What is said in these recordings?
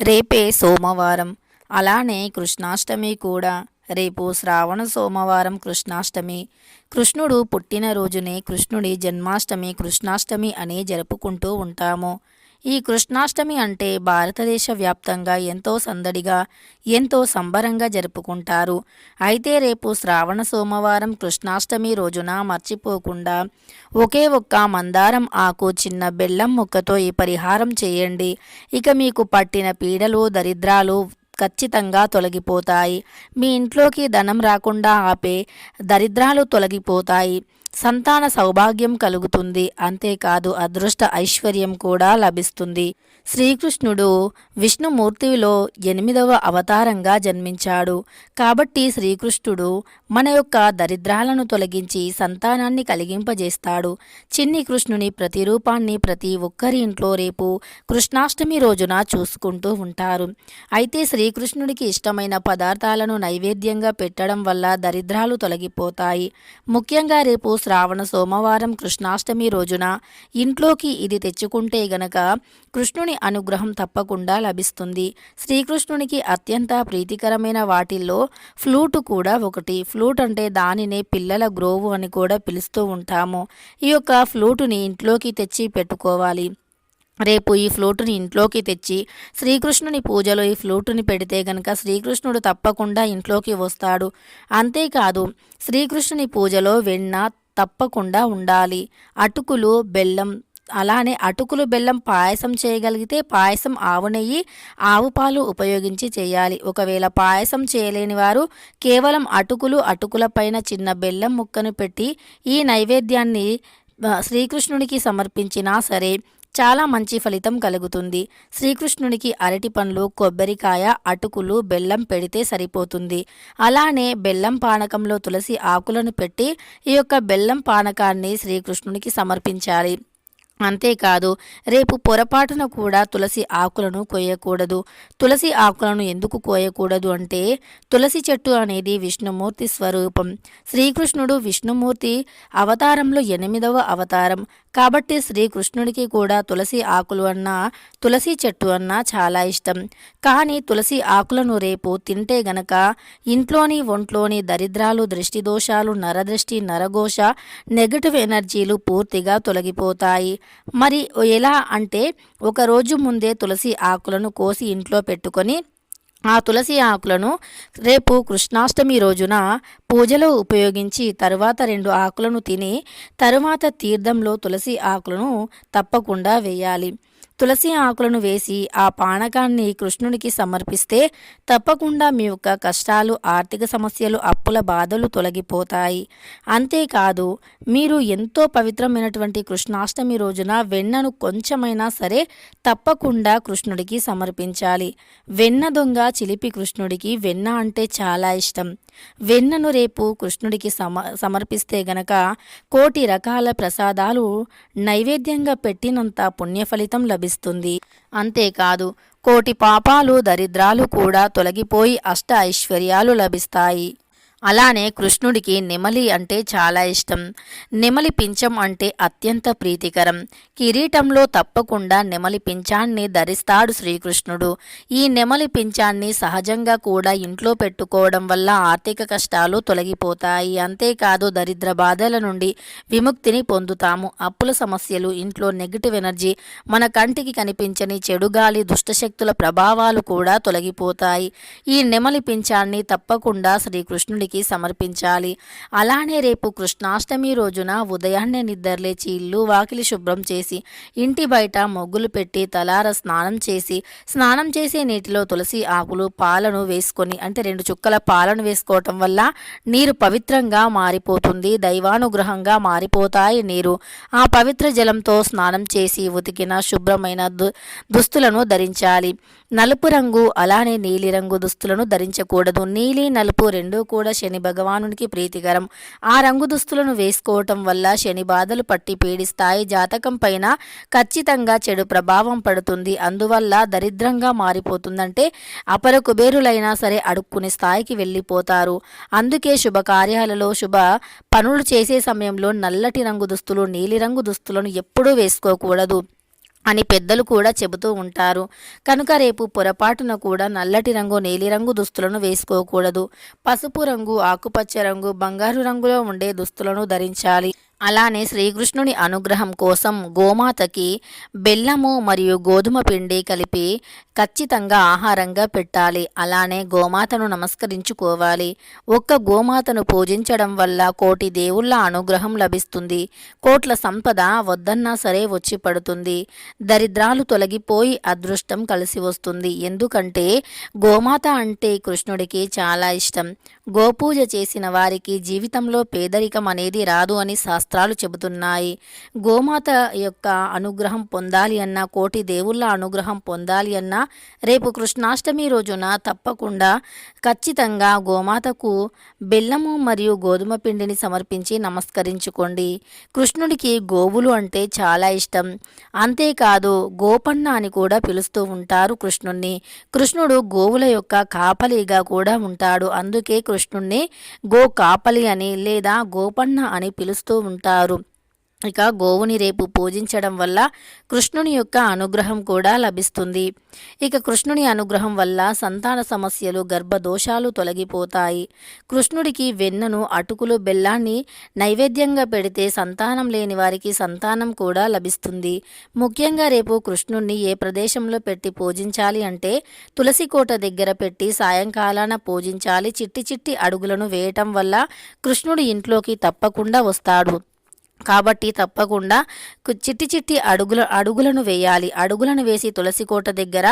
రేపే సోమవారం. అలానే కృష్ణాష్టమి కూడా. రేపు శ్రావణ సోమవారం కృష్ణాష్టమి. కృష్ణుడు పుట్టినరోజునే కృష్ణుడి జన్మాష్టమి కృష్ణాష్టమి అని జరుపుకుంటూ ఉంటాము. ఈ కృష్ణాష్టమి అంటే భారతదేశ వ్యాప్తంగా ఎంతో సందడిగా ఎంతో సంబరంగా జరుపుకుంటారు. అయితే రేపు శ్రావణ సోమవారం కృష్ణాష్టమి రోజున మర్చిపోకుండా ఒకే ఒక్క మందారం ఆకు చిన్న బెల్లం ముక్కతో ఈ పరిహారం చేయండి. ఇక మీకు పట్టిన పీడలు దరిద్రాలు ఖచ్చితంగా తొలగిపోతాయి. మీ ఇంట్లోకి ధనం రాకుండా ఆపే దరిద్రాలు తొలగిపోతాయి. సంతాన సౌభాగ్యం కలుగుతుంది. అంతేకాదు అదృష్ట ఐశ్వర్యం కూడా లభిస్తుంది. శ్రీకృష్ణుడు విష్ణుమూర్తిలో ఎనిమిదవ అవతారంగా జన్మించాడు. కాబట్టి శ్రీకృష్ణుడు మన యొక్క దరిద్రాలను తొలగించి సంతానాన్ని కలిగింపజేస్తాడు. చిన్ని కృష్ణుని ప్రతిరూపాన్ని ప్రతి ఒక్కరి ఇంట్లో రేపు కృష్ణాష్టమి రోజున చూసుకుంటూ ఉంటారు. అయితే శ్రీకృష్ణుడికి ఇష్టమైన పదార్థాలను నైవేద్యంగా పెట్టడం వల్ల దరిద్రాలు తొలగిపోతాయి. ముఖ్యంగా రేపు శ్రావణ సోమవారం కృష్ణాష్టమి రోజున ఇంట్లోకి ఇది తెచ్చుకుంటే గనక కృష్ణుని అనుగ్రహం తప్పకుండా లభిస్తుంది. శ్రీకృష్ణునికి అత్యంత ప్రీతికరమైన వాటిల్లో ఫ్లూట్ కూడా ఒకటి. ఫ్లూట్ అంటే దానినే పిల్లల గ్రోవు అని కూడా పిలుస్తూ ఉంటాము. ఈ యొక్క ఫ్లూటుని ఇంట్లోకి తెచ్చి పెట్టుకోవాలి. రేపు ఈ ఫ్లూటుని ఇంట్లోకి తెచ్చి శ్రీకృష్ణుని పూజలో ఈ ఫ్లూటుని పెడితే గనక శ్రీకృష్ణుడు తప్పకుండా ఇంట్లోకి వస్తాడు. అంతేకాదు శ్రీకృష్ణుని పూజలో వెన్న తప్పకుండా ఉండాలి. అటుకులు బెల్లం అలానే అటుకులు బెల్లం పాయసం చేయగలిగితే పాయసం ఆవు నెయ్యి ఆవు పాలు ఉపయోగించి చేయాలి. ఒకవేళ పాయసం చేయలేని వారు కేవలం అటుకులు అటుకుల పైన చిన్న బెల్లం ముక్కను పెట్టి ఈ నైవేద్యాన్ని శ్రీకృష్ణునికి సమర్పించినా సరే చాలా మంచి ఫలితం కలుగుతుంది. శ్రీకృష్ణునికి అరటి పండ్లు కొబ్బరికాయ అటుకులు బెల్లం పెడితే సరిపోతుంది. అలానే బెల్లం పానకంలో తులసి ఆకులను పెట్టి ఈ యొక్క బెల్లం పానకాన్ని శ్రీకృష్ణునికి సమర్పించాలి. అంతేకాదు రేపు పొరపాటున కూడా తులసి ఆకులను కోయకూడదు. తులసి ఆకులను ఎందుకు కోయకూడదు అంటే తులసి చెట్టు అనేది విష్ణుమూర్తి స్వరూపం. శ్రీకృష్ణుడు విష్ణుమూర్తి అవతారంలో ఎనిమిదవ అవతారం. కాబట్టి శ్రీకృష్ణుడికి కూడా తులసి ఆకులు అన్నా తులసి చెట్టు అన్నా చాలా ఇష్టం. కానీ తులసి ఆకులను రేపు తింటే గనక ఇంట్లోని ఒంట్లోని దరిద్రాలు దృష్టి దోషాలు నరదృష్టి నరఘోష నెగటివ్ ఎనర్జీలు పూర్తిగా తొలగిపోతాయి. మరి ఎలా అంటే ఒకరోజు ముందే తులసి ఆకులను కోసి ఇంట్లో పెట్టుకొని ఆ తులసి ఆకులను రేపు కృష్ణాష్టమి రోజున పూజలో ఉపయోగించి తరువాత రెండు ఆకులను తిని తరువాత తీర్థంలో తులసి ఆకులను తప్పకుండా వేయాలి. తులసి ఆకులను వేసి ఆ పానకాన్ని కృష్ణునికి సమర్పిస్తే తప్పకుండా మీ యొక్క కష్టాలు ఆర్థిక సమస్యలు అప్పుల బాధలు తొలగిపోతాయి. అంతేకాదు మీరు ఎంతో పవిత్రమైనటువంటి కృష్ణాష్టమి రోజున వెన్నను కొంచెమైనా సరే తప్పకుండా కృష్ణుడికి సమర్పించాలి. వెన్న దొంగ చిలిపి కృష్ణుడికి వెన్న అంటే చాలా ఇష్టం. వెన్నను రేపు కృష్ణుడికి సమ సమర్పిస్తే గనక కోటి రకాల ప్రసాదాలు నైవేద్యంగా పెట్టినంత పుణ్యఫలితం లభిస్తుంది. అంతేకాదు కోటి పాపాలు దరిద్రాలు కూడా తొలగిపోయి అష్ట ఐశ్వర్యాలు లభిస్తాయి. అలానే కృష్ణుడికి నెమలి అంటే చాలా ఇష్టం. నెమలి పించం అంటే అత్యంత ప్రీతికరం. కిరీటంలో తప్పకుండా నెమలి పించాన్ని ధరిస్తాడు శ్రీకృష్ణుడు. ఈ నెమలి పించాన్ని సహజంగా కూడా ఇంట్లో పెట్టుకోవడం వల్ల ఆర్థిక కష్టాలు తొలగిపోతాయి. అంతేకాదు దరిద్ర బాధల నుండి విముక్తిని పొందుతాము. అప్పుల సమస్యలు ఇంట్లో నెగిటివ్ ఎనర్జీ మన కంటికి కనిపించని చెడుగాలి దుష్టశక్తుల ప్రభావాలు కూడా తొలగిపోతాయి. ఈ నెమలి పించాన్ని తప్పకుండా శ్రీకృష్ణుడికి దేవుడికి సమర్పించాలి. అలానే రేపు కృష్ణాష్టమి రోజున ఉదయాన్నే నిద్రలేచి ఇల్లు వాకిలి శుభ్రం చేసి ఇంటి బయట మొగ్గులు పెట్టి తలార స్నానం చేసి స్నానం చేసే నీటిలో తులసి ఆకులు పాలను వేసుకొని అంటే రెండు చుక్కల పాలను వేసుకోవటం వల్ల నీరు పవిత్రంగా మారిపోతుంది దైవానుగ్రహంగా మారిపోతాయి నీరు. ఆ పవిత్ర జలంతో స్నానం చేసి ఉతికిన శుభ్రమైన దు దుస్తులను ధరించాలి. నలుపు రంగు అలానే నీలిరంగు దుస్తులను ధరించకూడదు. నీలి నలుపు రెండూ కూడా శని భగవానునికి ప్రీతికరం. ఆ రంగు దుస్తులను వేసుకోవటం వల్ల శని బాధలు పట్టి పీడిస్తాయి జాతకం పైన ఖచ్చితంగా చెడు ప్రభావం పడుతుంది. అందువల్ల దరిద్రంగా మారిపోతుందంటే అపర కుబేరులైనా సరే అడుక్కునే స్థాయికి వెళ్ళిపోతారు. అందుకే శుభకార్యాలలో శుభ పనులు చేసే సమయంలో నల్లటి రంగు దుస్తులు నీలిరంగు దుస్తులను ఎప్పుడూ వేసుకోకూడదు. అని పెద్దలు కూడా చెబుతూ ఉంటారు. కనుక రేపు పొరపాటున కూడా నల్లటి రంగు నీలిరంగు దుస్తులను వేసుకోకూడదు. పసుపు రంగు ఆకుపచ్చ రంగు బంగారు రంగులో ఉండే దుస్తులను ధరించాలి. అలానే శ్రీకృష్ణుని అనుగ్రహం కోసం గోమాతకి బెల్లము మరియు గోధుమ పిండి కలిపి ఖచ్చితంగా ఆహారంగా పెట్టాలి. అలానే గోమాతను నమస్కరించుకోవాలి. ఒక్క గోమాతను పూజించడం వల్ల కోటి దేవుళ్ళ అనుగ్రహం లభిస్తుంది. కోట్ల సంపద వద్దన్నా సరే వచ్చి పడుతుంది. దరిద్రాలు తొలగిపోయి అదృష్టం కలిసి వస్తుంది. ఎందుకంటే గోమాత అంటే కృష్ణుడికి చాలా ఇష్టం. గోపూజ చేసిన వారికి జీవితంలో పేదరికం అనేది రాదు అని శాస్త్రాలు చెబుతున్నాయి. గోమాత యొక్క అనుగ్రహం పొందాలి అన్నా కోటి దేవుళ్ళ అనుగ్రహం పొందాలి అన్నా రేపు కృష్ణాష్టమి రోజున తప్పకుండా ఖచ్చితంగా గోమాతకు బెల్లము మరియు గోధుమ పిండిని సమర్పించి నమస్కరించుకోండి. కృష్ణుడికి గోవులు అంటే చాలా ఇష్టం. అంతేకాదు గోపన్న అని కూడా పిలుస్తూ ఉంటారు కృష్ణుణ్ణి. కృష్ణుడు గోవుల యొక్క కాపలిగా కూడా ఉంటాడు. అందుకే కృష్ణుణ్ణి గో కాపలి అని లేదా గోపన్న అని పిలుస్తూ ఉంటారు. தாரும் ఇక గోవుని రేపు పూజించడం వల్ల కృష్ణుని యొక్క అనుగ్రహం కూడా లభిస్తుంది. ఇక కృష్ణుని అనుగ్రహం వల్ల సంతాన సమస్యలు గర్భదోషాలు తొలగిపోతాయి. కృష్ణుడికి వెన్నను అటుకులు బెల్లాన్ని నైవేద్యంగా పెడితే సంతానం లేని వారికి సంతానం కూడా లభిస్తుంది. ముఖ్యంగా రేపు కృష్ణుణ్ణి ఏ ప్రదేశంలో పెట్టి పూజించాలి అంటే తులసి కోట దగ్గర పెట్టి సాయంకాలాన పూజించాలి. చిట్టి చిట్టి అడుగులను వేయటం వల్ల కృష్ణుడు ఇంట్లోకి తప్పకుండా వస్తాడు. కాబట్టి తప్పకుండా చిట్టి చిట్టి అడుగుల అడుగులను వేయాలి. అడుగులను వేసి తులసి కోట దగ్గర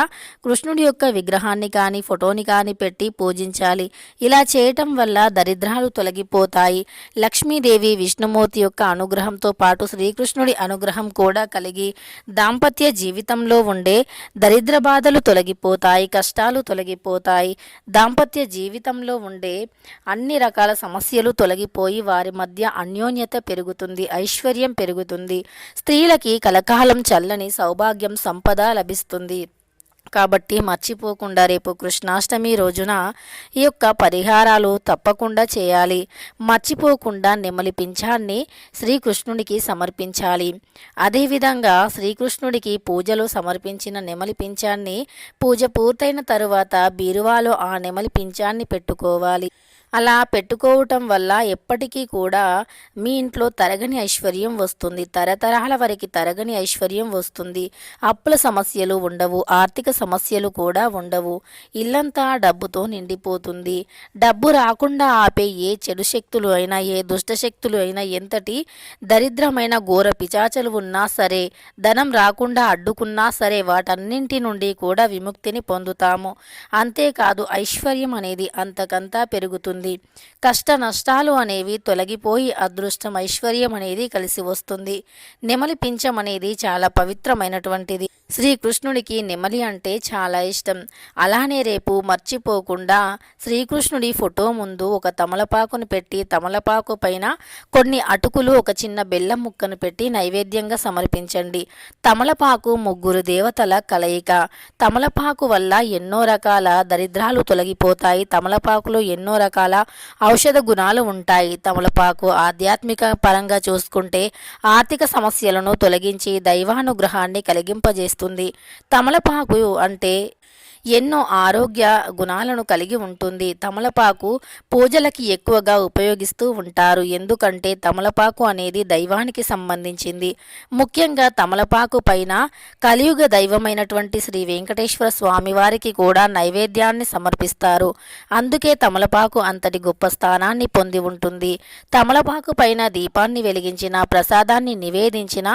కృష్ణుడి యొక్క విగ్రహాన్ని కానీ ఫోటోని కానీ పెట్టి పూజించాలి. ఇలా చేయటం వల్ల దరిద్రాలు తొలగిపోతాయి. లక్ష్మీదేవి విష్ణుమూర్తి యొక్క అనుగ్రహంతో పాటు శ్రీకృష్ణుడి అనుగ్రహం కూడా కలిగి దాంపత్య జీవితంలో ఉండే దరిద్ర బాధలు తొలగిపోతాయి కష్టాలు తొలగిపోతాయి. దాంపత్య జీవితంలో ఉండే అన్ని రకాల సమస్యలు తొలగిపోయి వారి మధ్య అన్యోన్యత పెరుగుతుంది. ఐశ్వర్యం పెరుగుతుంది. స్త్రీలకి కలకాలం చల్లని సౌభాగ్యం సంపద లభిస్తుంది. కాబట్టి మర్చిపోకుండా రేపు కృష్ణాష్టమి రోజున ఈ యొక్క పరిహారాలు తప్పకుండా చేయాలి. మర్చిపోకుండా నెమలి పింఛాన్ని శ్రీకృష్ణుడికి సమర్పించాలి. అదేవిధంగా శ్రీకృష్ణుడికి పూజలు సమర్పించిన నెమలి పింఛాన్ని పూజ పూర్తయిన తరువాత బీరువాలో ఆ నెమలి పింఛాన్ని పెట్టుకోవాలి. అలా పెట్టుకోవటం వల్ల ఎప్పటికీ కూడా మీ ఇంట్లో తరగని ఐశ్వర్యం వస్తుంది. తరతరాల వరకు తరగని ఐశ్వర్యం వస్తుంది. అప్పుల సమస్యలు ఉండవు. ఆర్థిక సమస్యలు కూడా ఉండవు. ఇల్లంతా డబ్బుతో నిండిపోతుంది. డబ్బు రాకుండా ఆపే ఏ చెడు శక్తులు అయినా ఏ దుష్ట శక్తులు అయినా ఎంతటి దరిద్రమైన ఘోర పిచాచలు ఉన్నా సరే ధనం రాకుండా అడ్డుకున్నా సరే వాటన్నింటి నుండి కూడా విముక్తిని పొందుతాము. అంతేకాదు ఐశ్వర్యం అనేది అంతకంతా పెరుగుతుంది. కష్ట నష్టాలు అనేవి తొలగిపోయి అదృష్టం ఐశ్వర్యం అనేది కలిసి వస్తుంది. నెమలి పింఛం అనేది చాలా పవిత్రమైనటువంటిది. శ్రీకృష్ణుడికి నెమలి అంటే చాలా ఇష్టం. అలానే రేపు మర్చిపోకుండా శ్రీకృష్ణుడి ఫోటో ముందు ఒక తమలపాకును పెట్టి తమలపాకు పైన కొన్ని అటుకులు ఒక చిన్న బెల్లం ముక్కను పెట్టి నైవేద్యంగా సమర్పించండి. తమలపాకు ముగ్గురు దేవతల కలయిక. తమలపాకు వల్ల ఎన్నో రకాల దరిద్రాలు తొలగిపోతాయి. తమలపాకులో ఎన్నో రకాల ఔషధ గుణాలు ఉంటాయి. తమలపాకు ఆధ్యాత్మిక పరంగా చూసుకుంటే ఆర్థిక సమస్యలను తొలగించి దైవానుగ్రహాన్ని కలిగింపజేస్తుంది. తమలపాకు అంటే ఎన్నో ఆరోగ్య గుణాలను కలిగి ఉంటుంది. తమలపాకు పూజలకి ఎక్కువగా ఉపయోగిస్తూ ఉంటారు. ఎందుకంటే తమలపాకు అనేది దైవానికి సంబంధించింది. ముఖ్యంగా తమలపాకు పైన కలియుగ దైవమైనటువంటి శ్రీ వెంకటేశ్వర స్వామి వారికి కూడా నైవేద్యాన్ని సమర్పిస్తారు. అందుకే తమలపాకు అంతటి గొప్ప స్థానాన్ని పొంది ఉంటుంది. తమలపాకు పైన దీపాన్ని వెలిగించిన ప్రసాదాన్ని నివేదించిన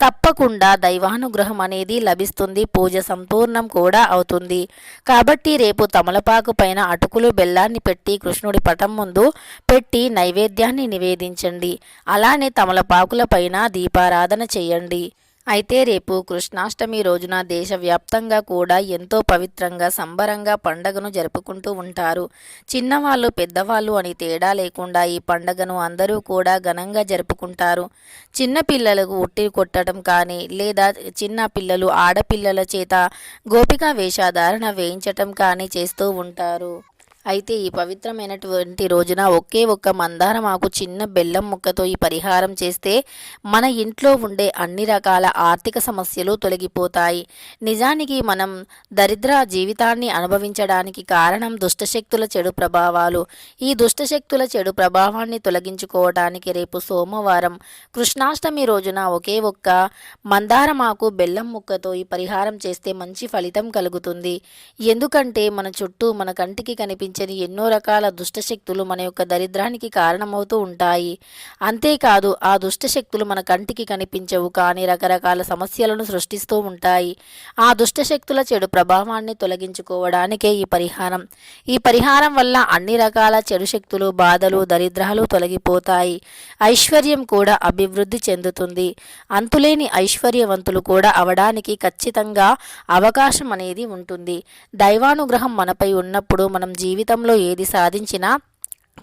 తప్పకుండా దైవానుగ్రహం అనేది లభిస్తుంది. పూజ సంపూర్ణం కూడా అవుతుంది. కాబట్టి రేపు తమలపాకు పైన అటుకులు బెల్లాన్ని పెట్టి కృష్ణుడి పటం ముందు పెట్టి నైవేద్యాన్ని నివేదించండి. అలానే తమలపాకుల పైన దీపారాధన చేయండి. అయితే రేపు కృష్ణాష్టమి రోజున దేశవ్యాప్తంగా కూడా ఎంతో పవిత్రంగా సంబరంగా పండగను జరుపుకుంటూ ఉంటారు. చిన్నవాళ్ళు పెద్దవాళ్ళు అని తేడా లేకుండా ఈ పండగను అందరూ కూడా ఘనంగా జరుపుకుంటారు. చిన్నపిల్లలకు ఉట్టి కొట్టడం కానీ లేదా చిన్న పిల్లలు ఆడపిల్లల చేత గోపికా వేషధారణ వేయించటం కానీ చేస్తూ ఉంటారు. అయితే ఈ పవిత్రమైనటువంటి రోజున ఒకే ఒక్క మందారం ఆకు చిన్న బెల్లం ముక్కతో ఈ పరిహారం చేస్తే మన ఇంట్లో ఉండే అన్ని రకాల ఆర్థిక సమస్యలు తొలగిపోతాయి. నిజానికి మనం దరిద్ర జీవితాన్ని అనుభవించడానికి కారణం దుష్టశక్తుల చెడు ప్రభావాలు. ఈ దుష్టశక్తుల చెడు ప్రభావాన్ని తొలగించుకోవడానికి రేపు సోమవారం కృష్ణాష్టమి రోజున ఒకే ఒక్క మందారమాకు బెల్లం ముక్కతో ఈ పరిహారం చేస్తే మంచి ఫలితం కలుగుతుంది. ఎందుకంటే మన చుట్టూ మన కంటికి కనిపించని ఎన్నో రకాల దుష్టశక్తులు మన యొక్క దరిద్రానికి కారణమవుతూ ఉంటాయి. అంతేకాదు ఆ దుష్టశక్తులు మన కంటికి కనిపించవు కానీ రకరకాల సమస్యలను సృష్టిస్తూ ఉంటాయి. ఆ దుష్టశక్తుల చెడు ప్రభావాన్ని తొలగించుకోవడానికే ఈ పరిహారం. ఈ పరిహారం వల్ల అన్ని రకాల చెడు శక్తులు బాధలు దరిద్రాలు తొలగిపోతాయి. ఐశ్వర్యం కూడా అభివృద్ధి చెందుతుంది. అంతులేని ఐశ్వర్యవంతులు కూడా అవడానికి ఖచ్చితంగా అవకాశం అనేది ఉంటుంది. దైవానుగ్రహం మనపై ఉన్నప్పుడు మనం జీవితంలో ఏది సాధించినా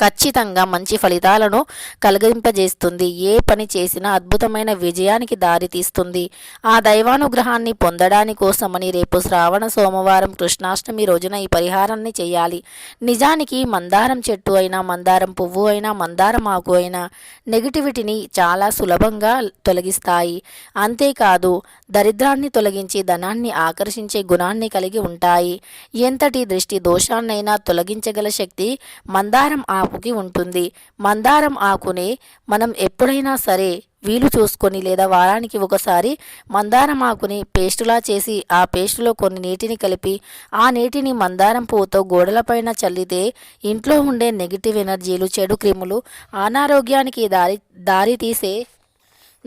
ఖచ్చితంగా మంచి ఫలితాలను కలిగింపజేస్తుంది. ఏ పని చేసినా అద్భుతమైన విజయానికి దారితీస్తుంది ఆ దైవానుగ్రహాన్ని పొందడాని కోసమని రేపు శ్రావణ సోమవారం కృష్ణాష్టమి రోజున ఈ పరిహారాన్ని చేయాలి. నిజానికి మందారం చెట్టు అయినా మందారం పువ్వు అయినా మందారం ఆకు అయినా నెగిటివిటీని చాలా సులభంగా తొలగిస్తాయి. అంతేకాదు దరిద్రాన్ని తొలగించి ధనాన్ని ఆకర్షించే గుణాన్ని కలిగి ఉంటాయి. ఎంతటి దృష్టి దోషాన్నైనా తొలగించగల శక్తి మందారం ఆకుకి ఉంటుంది. మందారం ఆకుని మనం ఎప్పుడైనా సరే వీలు చూసుకొని లేదా వారానికి ఒకసారి మందారం ఆకుని పేస్టులా చేసి ఆ పేస్టులో కొన్ని నీటిని కలిపి ఆ నీటిని మందారం పువ్వుతో గోడలపైన చల్లితే ఇంట్లో ఉండే నెగిటివ్ ఎనర్జీలు చెడు క్రిములు అనారోగ్యానికి దారి దారి తీసే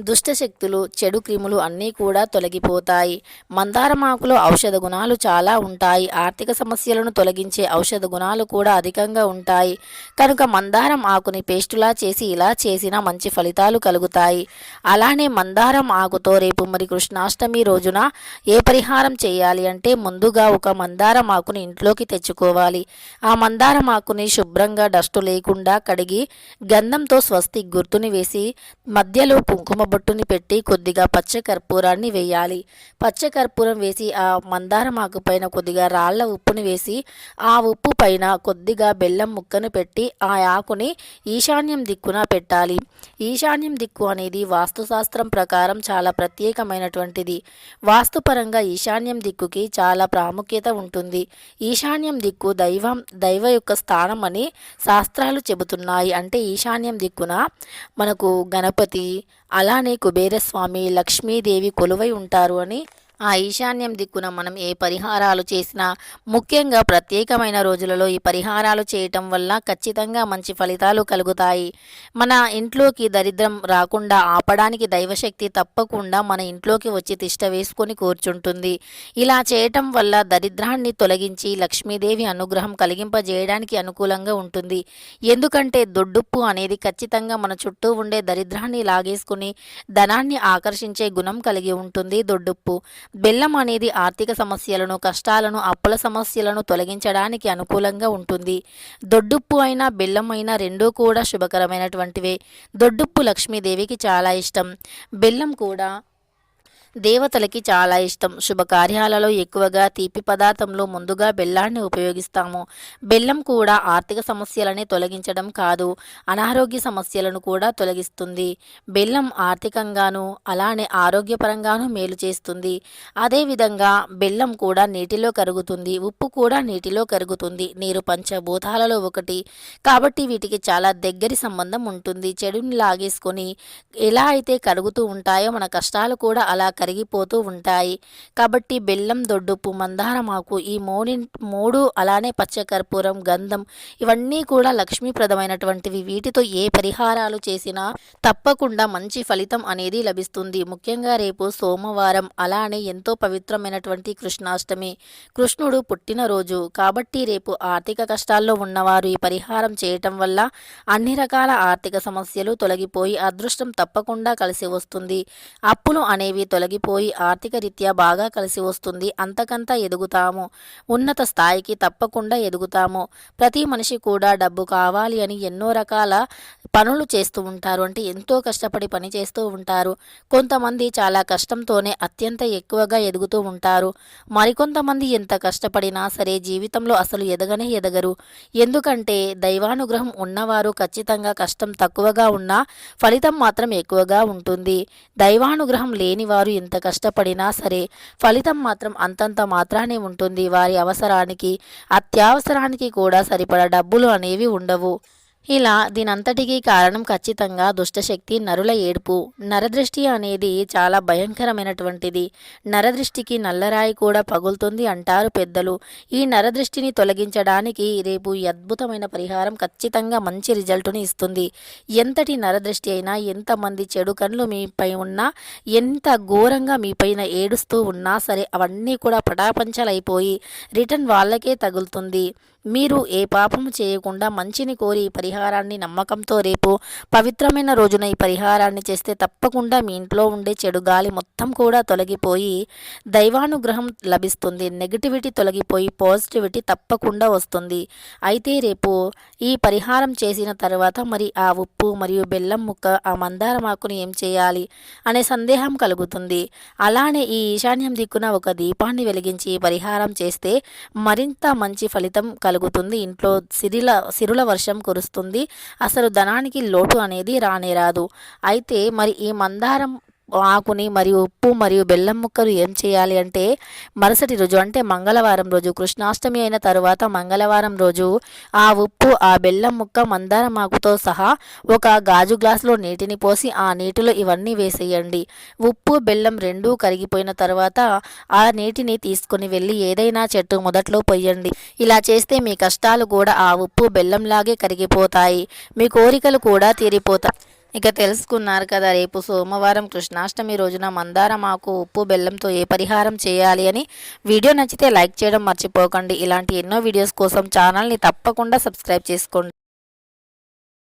దుష్టశక్తులు చెడు క్రిములు అన్నీ కూడా తొలగిపోతాయి. మందారం ఆకులో ఔషధ గుణాలు చాలా ఉంటాయి. ఆర్థిక సమస్యలను తొలగించే ఔషధ గుణాలు కూడా అధికంగా ఉంటాయి. కనుక మందారం ఆకుని పేస్టులా చేసి ఇలా చేసినా మంచి ఫలితాలు కలుగుతాయి. అలానే మందారం ఆకుతో రేపు మరి కృష్ణాష్టమి రోజున ఏ పరిహారం చేయాలి అంటే ముందుగా ఒక మందారం ఆకుని ఇంట్లోకి తెచ్చుకోవాలి. ఆ మందారం ఆకుని శుభ్రంగా డస్టు లేకుండా కడిగి గంధంతో స్వస్తి గుర్తుని వేసి మధ్యలో కుంకుమ బొట్టుని పెట్టి కొద్దిగా పచ్చ కర్పూరాన్ని వేయాలి. పచ్చ కర్పూరం వేసి ఆ మందారం ఆకు పైన కొద్దిగా రాళ్ళ ఉప్పుని వేసి ఆ ఉప్పు పైన కొద్దిగా బెల్లం ముక్కను పెట్టి ఆ ఆకుని ఈశాన్యం దిక్కున పెట్టాలి. ఈశాన్యం దిక్కు అనేది వాస్తుశాస్త్రం ప్రకారం చాలా ప్రత్యేకమైనటువంటిది. వాస్తుపరంగా ఈశాన్యం దిక్కుకి చాలా ప్రాముఖ్యత ఉంటుంది. ఈశాన్యం దిక్కు దైవం దైవ యొక్క స్థానం అని శాస్త్రాలు చెబుతున్నాయి. అంటే ఈశాన్యం దిక్కున మనకు గణపతి అలానే కుబేరస్వామి లక్ష్మీదేవి కొలువై ఉంటారు అని ఆ ఈశాన్యం దిక్కున మనం ఏ పరిహారాలు చేసినా ముఖ్యంగా ప్రత్యేకమైన రోజులలో ఈ పరిహారాలు చేయటం వల్ల ఖచ్చితంగా మంచి ఫలితాలు కలుగుతాయి. మన ఇంట్లోకి దరిద్రం రాకుండా ఆపడానికి దైవశక్తి తప్పకుండా మన ఇంట్లోకి వచ్చి తిష్ట వేసుకొని కూర్చుంటుంది. ఇలా చేయటం వల్ల దరిద్రాన్ని తొలగించి లక్ష్మీదేవి అనుగ్రహం కలిగింపజేయడానికి అనుకూలంగా ఉంటుంది. ఎందుకంటే దొడ్డుప్పు అనేది ఖచ్చితంగా మన చుట్టూ ఉండే దరిద్రాన్ని లాగేసుకుని ధనాన్ని ఆకర్షించే గుణం కలిగి ఉంటుంది దొడ్డుప్పు. బెల్లం అనేది ఆర్థిక సమస్యలను కష్టాలను అప్పుల సమస్యలను తొలగించడానికి అనుకూలంగా ఉంటుంది. దొడ్డుప్పు అయినా బెల్లం అయినా రెండూ కూడా శుభకరమైనటువంటివే. దొడ్డుప్పు లక్ష్మీదేవికి చాలా ఇష్టం. బెల్లం కూడా దేవతలకి చాలా ఇష్టం. శుభకార్యాలలో ఎక్కువగా తీపి పదార్థంలో ముందుగా బెల్లాన్ని ఉపయోగిస్తాము. బెల్లం కూడా ఆర్థిక సమస్యలని తొలగించడం కాదు అనారోగ్య సమస్యలను కూడా తొలగిస్తుంది. బెల్లం ఆర్థికంగాను అలానే ఆరోగ్యపరంగాను మేలు చేస్తుంది. అదేవిధంగా బెల్లం కూడా నీటిలో కరుగుతుంది ఉప్పు కూడా నీటిలో కరుగుతుంది. నీరు పంచభూతాలలో ఒకటి. కాబట్టి వీటికి చాలా దగ్గరి సంబంధం ఉంటుంది. చెడుని లాగేసుకొని ఎలా అయితే కరుగుతూ ఉంటాయో మన కష్టాలు కూడా అలా కరిగిపోతూ ఉంటాయి. కాబట్టి బెల్లం దొడ్డుప్పు మందారమాకు ఈ మూడి మూడు అలానే పచ్చకర్పూరం గంధం ఇవన్నీ కూడా లక్ష్మీప్రదమైనటువంటివి. వీటితో ఏ పరిహారాలు చేసినా తప్పకుండా మంచి ఫలితం అనేది లభిస్తుంది. ముఖ్యంగా రేపు సోమవారం అలానే ఎంతో పవిత్రమైనటువంటి కృష్ణాష్టమి. కృష్ణుడు పుట్టినరోజు. కాబట్టి రేపు ఆర్థిక కష్టాల్లో ఉన్నవారు ఈ పరిహారం చేయటం వల్ల అన్ని రకాల ఆర్థిక సమస్యలు తొలగిపోయి అదృష్టం తప్పకుండా కలిసి వస్తుంది. అప్పులు అనేవి తొలగి తొలగిపోయి ఆర్థిక రీత్యా బాగా కలిసి వస్తుంది. అంతకంతా ఎదుగుతాము. ఉన్నత స్థాయికి తప్పకుండా ఎదుగుతాము. ప్రతి మనిషి కూడా డబ్బు కావాలి అని ఎన్నో రకాల పనులు చేస్తూ ఉంటారు. అంటే ఎంతో కష్టపడి పని చేస్తూ ఉంటారు. కొంతమంది చాలా కష్టంతోనే అత్యంత ఎక్కువగా ఎదుగుతూ ఉంటారు. మరికొంతమంది ఎంత కష్టపడినా సరే జీవితంలో అసలు ఎదగనే ఎదగరు. ఎందుకంటే దైవానుగ్రహం ఉన్నవారు ఖచ్చితంగా కష్టం తక్కువగా ఉన్నా ఫలితం మాత్రం ఎక్కువగా ఉంటుంది. దైవానుగ్రహం లేనివారు ఎంత కష్టపడినా సరే ఫలితం మాత్రం అంతంత మాత్రానే ఉంటుంది. వారి అవసరానికి అత్యవసరానికి కూడా సరిపడా డబ్బులు అనేవి ఉండవు. ఇలా దీనంతటికీ కారణం ఖచ్చితంగా దుష్టశక్తి నరుల ఏడుపు. నరదృష్టి అనేది చాలా భయంకరమైనటువంటిది. నరదృష్టికి నల్లరాయి కూడా పగులుతుంది అంటారు పెద్దలు. ఈ నరదృష్టిని తొలగించడానికి రేపు ఈ అద్భుతమైన పరిహారం ఖచ్చితంగా మంచి రిజల్ట్ని ఇస్తుంది. ఎంతటి నరదృష్టి అయినా ఎంతమంది చెడు కళ్ళు మీపై ఉన్నా ఎంత ఘోరంగా మీపైన ఏడుస్తూ ఉన్నా సరే అవన్నీ కూడా పటాపంచలైపోయి రిటర్న్ వాళ్ళకే తగులుతుంది. మీరు ఏ పాపము చేయకుండా మంచిని కోరి ఈ పరిహారాన్ని నమ్మకంతో రేపు పవిత్రమైన రోజున ఈ పరిహారాన్ని చేస్తే తప్పకుండా మీ ఇంట్లో ఉండే చెడు గాలి మొత్తం కూడా తొలగిపోయి దైవానుగ్రహం లభిస్తుంది. నెగిటివిటీ తొలగిపోయి పాజిటివిటీ తప్పకుండా వస్తుంది. అయితే రేపు ఈ పరిహారం చేసిన తర్వాత మరి ఆ ఉప్పు మరియు బెల్లం ముక్క ఆ మందారం ఆకుని ఏం చేయాలి అనే సందేహం కలుగుతుంది. అలానే ఈ ఈశాన్యం దిక్కున ఒక దీపాన్ని వెలిగించి పరిహారం చేస్తే మరింత మంచి ఫలితం కలుగుతుంది. కలుగుతుంది. ఇంట్లో సిరిల సిరుల వర్షం కురుస్తుంది. అసలు ధనానికి లోటు అనేది రానే రాదు. అయితే మరి ఈ మందారం ఆకుని మరియు ఉప్పు మరియు బెల్లం ముక్కలు ఏం చేయాలి అంటే మరుసటి రోజు అంటే మంగళవారం రోజు కృష్ణాష్టమి అయిన తరువాత మంగళవారం రోజు ఆ ఉప్పు ఆ బెల్లం ముక్క మందారం ఆకుతో సహా ఒక గాజు గ్లాసులో నీటిని పోసి ఆ నీటిలో ఇవన్నీ వేసేయండి. ఉప్పు బెల్లం రెండూ కరిగిపోయిన తర్వాత ఆ నీటిని తీసుకుని వెళ్ళి ఏదైనా చెట్టు మొదట్లో పొయ్యండి ఇలా చేస్తే మీ కష్టాలు కూడా ఆ ఉప్పు బెల్లంలాగే కరిగిపోతాయి. మీ కోరికలు కూడా తీరిపోతాయి. ఇక తెలుసుకున్నారు కదా రేపు సోమవారం కృష్ణాష్టమి రోజున మందారమాకు ఉప్పు బెల్లంతో ఏ పరిహారం చేయాలి అని. వీడియో నచ్చితే లైక్ చేయడం మర్చిపోకండి. ఇలాంటి ఎన్నో వీడియోస్ కోసం ఛానల్ని తప్పకుండా సబ్స్క్రైబ్ చేసుకోండి.